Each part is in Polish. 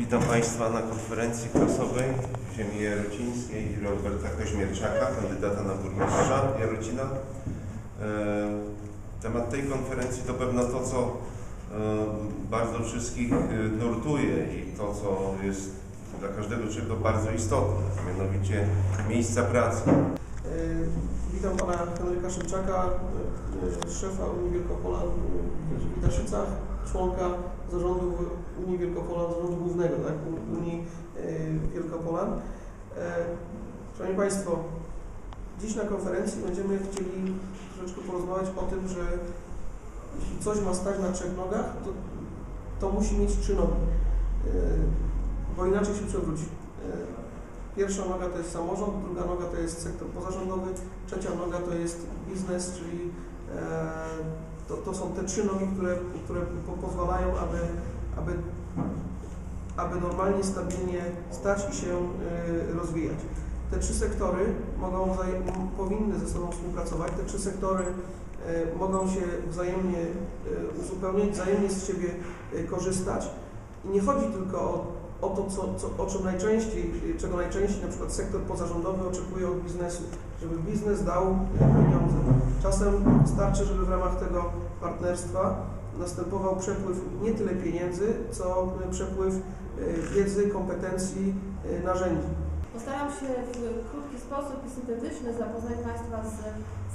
Witam Państwa na konferencji prasowej ziemi jarocińskiej Roberta Koźmierczaka, kandydata na burmistrza Jarocina. E, Temat tej konferencji to pewno to, co e, bardzo wszystkich e, nurtuje i to, co jest dla każdego człowieka bardzo istotne, mianowicie miejsca pracy. Witam pana Henryka Szymczaka, szefa Unii Wielkopolan w Widaszycach, członka zarządu Unii Wielkopolan, głównego tak, Unii y, Wielkopolan. E, Szanowni Państwo, dziś na konferencji będziemy chcieli troszeczkę porozmawiać o tym, że jeśli coś ma stać na trzech nogach, to, to musi mieć trzy nogi, Y, bo inaczej się przewróci. Y, Pierwsza noga to jest samorząd, druga noga to jest sektor pozarządowy, trzecia noga to jest biznes, czyli e, to, to są te trzy nogi, które, które po, pozwalają, aby, aby, aby normalnie, stabilnie stać i się e, rozwijać. Te trzy sektory mogą, powinny ze sobą współpracować, te trzy sektory e, mogą się wzajemnie e, uzupełniać, wzajemnie z siebie korzystać. I nie chodzi tylko o o to, co, co, o czym najczęściej, czego najczęściej na przykład sektor pozarządowy oczekuje od biznesu, żeby biznes dał pieniądze. Czasem wystarczy, żeby w ramach tego partnerstwa następował przepływ nie tyle pieniędzy, co e, przepływ e, wiedzy, kompetencji, e, narzędzi. Postaram się w krótki sposób i syntetyczny zapoznać Państwa z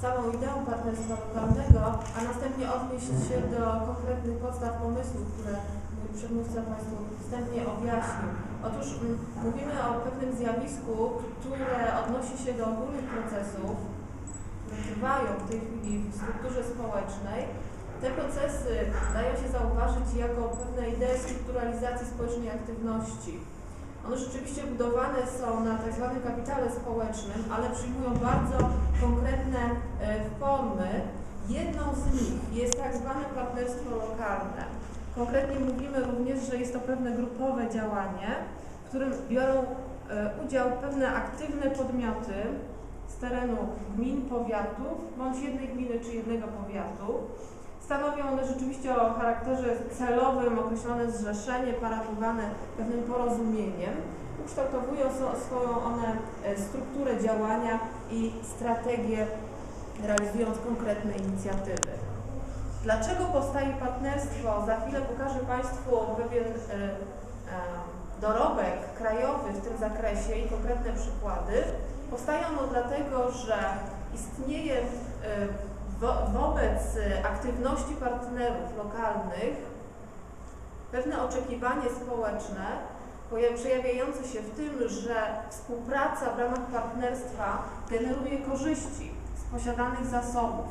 samą ideą partnerstwa lokalnego, a następnie odnieść się do konkretnych podstaw pomysłów, które mój przedmówca Państwu wstępnie objaśnił. Otóż mm, mówimy o pewnym zjawisku, które odnosi się do ogólnych procesów, które trwają w tej chwili w strukturze społecznej. Te procesy dają się zauważyć jako pewne idee strukturalizacji społecznej aktywności. One rzeczywiście budowane są na tak zwanym kapitale społecznym, ale przyjmują bardzo konkretne e, formy. Jedną z nich jest tak zwane partnerstwo lokalne. Konkretnie mówimy również, że jest to pewne grupowe działanie, w którym biorą e, udział pewne aktywne podmioty z terenu gmin, powiatów, bądź jednej gminy czy jednego powiatu. Stanowią one rzeczywiście o charakterze celowym określone zrzeszenie parafowane pewnym porozumieniem. Ukształtowują swoją one e, strukturę działania i strategię, realizując konkretne inicjatywy. Dlaczego powstaje partnerstwo? Za chwilę pokażę Państwu pewien e, e, dorobek krajowy w tym zakresie i konkretne przykłady. Powstaje ono dlatego, że istnieje wo- wobec e, aktywności partnerów lokalnych pewne oczekiwanie społeczne przejawiające się w tym, że współpraca w ramach partnerstwa generuje korzyści z posiadanych zasobów.